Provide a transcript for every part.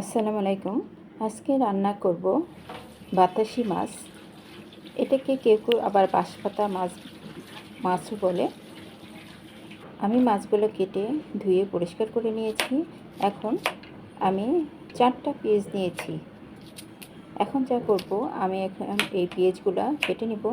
আসসালামু আলাইকুম। আজকে রান্না করব বাতাসি মাছ। এটাকে কেউ কেউ আবার বাঁশপাতা মাছ, মাছও বলে। আমি মাছগুলো কেটে ধুয়ে পরিষ্কার করে নিয়েছি। এখন আমি চারটা পেঁয়াজ নিয়েছি। এখন যা করব, আমি এখন এই পেঁয়াজগুলো কেটে নিব।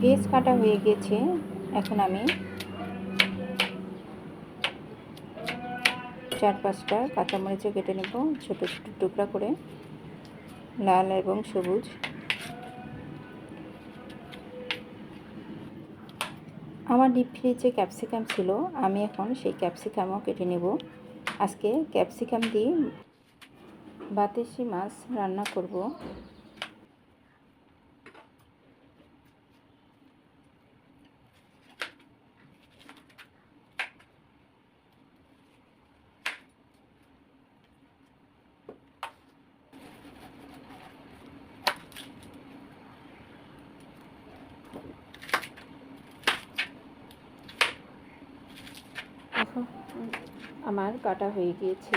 পেঁয়াজ কাটা হয়ে গেছে, এখন আমি চার পাঁচটা কাঁচামরিচও কেটে নেব, ছোটো ছোটো টুকরা করে, লাল এবং সবুজ। আমার ডিপ ফ্রিজে ক্যাপসিকাম ছিল, আমি এখন সেই ক্যাপসিকামও কেটে নেব। আজকে ক্যাপসিকাম দিয়ে বাতেসি মাছ রান্না করব। আমার কাটা হয়ে গিয়েছে।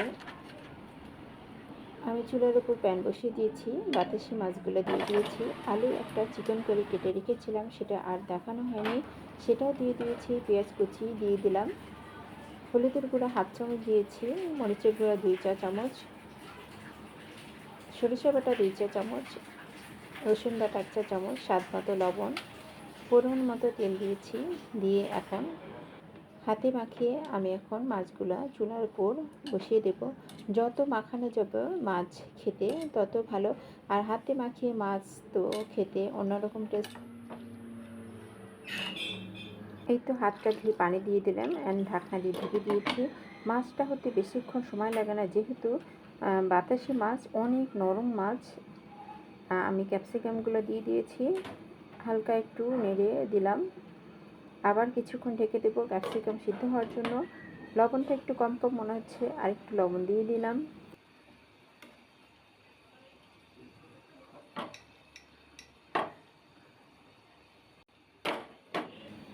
আমি চুলার উপর প্যান বসিয়ে দিয়েছি, বাতাসি মাছগুলো দিয়ে দিয়েছি। আলু একটা চিকেন করে কেটে রেখেছিলাম, সেটা আর দেখানো হয়নি। সেটাও দিয়ে দিয়েছি, পেঁয়াজ কুচি দিয়ে দিলাম। হলুদের গুঁড়া হাফ চামচ দিয়েছি, মরিচের গুঁড়া দুই চা চামচ, সরিষা বাটা দুই চা চামচ, রসুন বাটা এক চা চামচ, স্বাদ মতো লবণ। পরিমাণ মতো তেল দিয়েছি, দিয়ে এখন হাতে মাখিয়ে আমি এখন মাছগুলো চুলার উপর বসিয়ে দেব। যত মাখানো যাবে মাছ খেতে তত ভালো। আর হাতে মাখিয়ে মাছ তো খেতে অন্যরকম টেস্ট এই তো হাতটা ধুয়ে পানি দিয়ে দিলাম অ্যান্ড ঢাকনা দিয়ে ঢেকে দিয়েছি। মাছটা হতে বেশিক্ষণ সময় লাগে না, যেহেতু বাতাসি মাছ অনেক নরম মাছ। আমি ক্যাপসিকামগুলো দিয়ে দিয়েছি। হালকা একটু নেড়ে দিলাম। আবার কিছুক্ষণ ঢেকে দেবো ক্যাপসিকাম সিদ্ধ হওয়ার জন্য। লবণটা একটু কম কম মনে হচ্ছে, আর একটু লবণ দিয়ে দিলাম।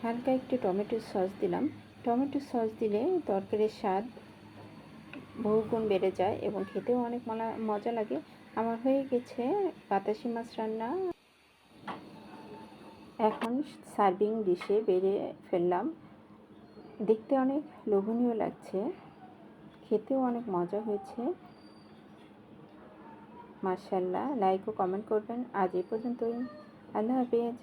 হালকা একটু টমেটো সস দিলাম। টমেটো সস দিলে তরকারির স্বাদ বহুগুণ বেড়ে যায় এবং খেতেও অনেক মজা লাগে। আমার হয়ে গেছে বাতাসি মাছ রান্না। এখন সার্ভিং ডিশে বেড়ে ফেললাম। দেখতে অনেক লোভনীয় লাগছে। খেতেও অনেক মজা হয়েছে। মার্শাল্লাহ লাইক ও কমেন্ট করবেন। আজ এই পর্যন্তই। আল্লাহ হাফিজ।